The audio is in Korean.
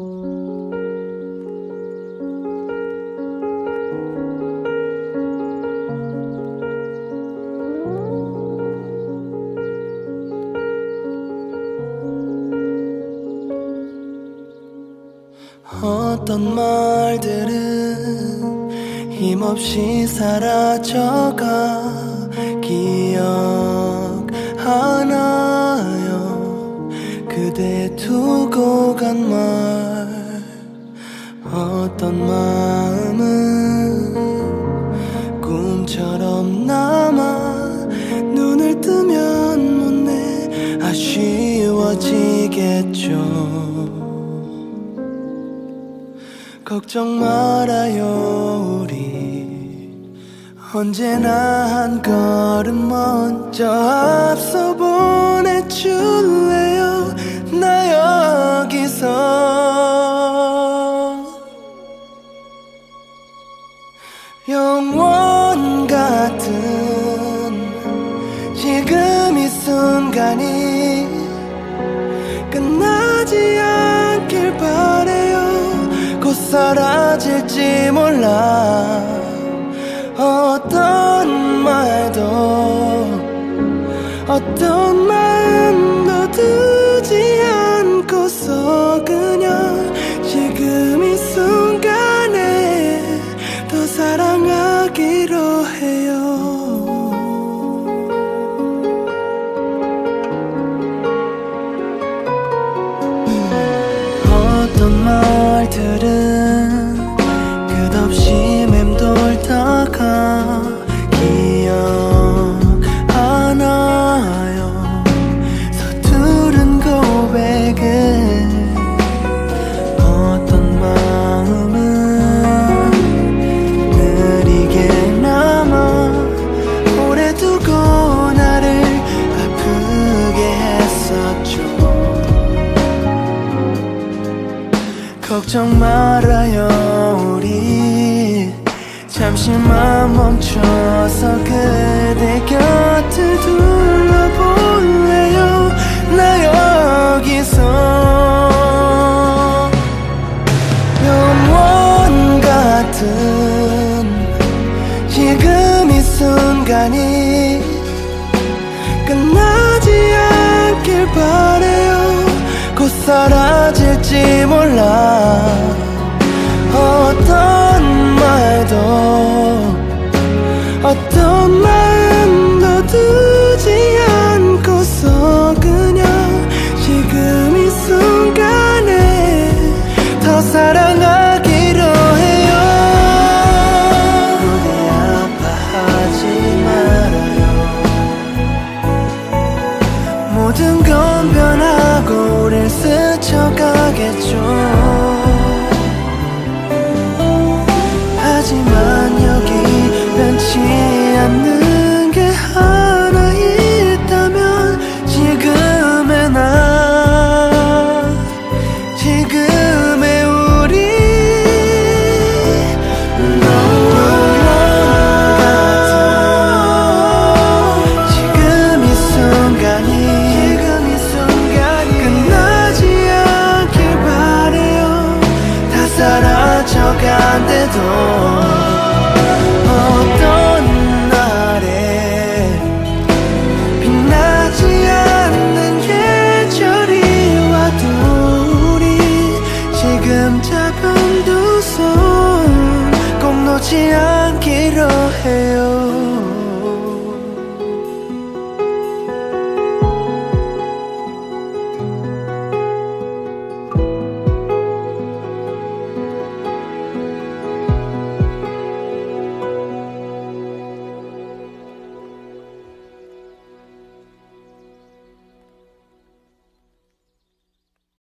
어떤 말들은 힘없이 사라져가 기억하나요? 그대 두고 어떤 마음은 꿈처럼 남아 눈을 뜨면 못내 아쉬워지겠죠. 걱정 말아요 우리. 언제나 한 걸음 먼저 앞서 보내줄래요 사라질지 몰라. 어떤 말도 어떤 마음도 두지 않고서 그냥 지금 이 순간에 더 사랑하기로 해요. 어떤 말들은 끝 없이 맴돌다가 기억하나요? 서투른 고백을 어떤 마음은 느리게 남아 오래 두고 나를 아프게 했었죠. 걱정 말아요 잠시만 멈춰서 그대 곁을 둘러볼래요? 나 여기서 영원 같은 지금 이 순간이 끝나지 않길 바래요. 곧 사라질지 몰라 사라져간대도 어떤 날에 빛나지 않는 계절이 와도 우리 지금 잡은 두 손 꼭 놓지 않길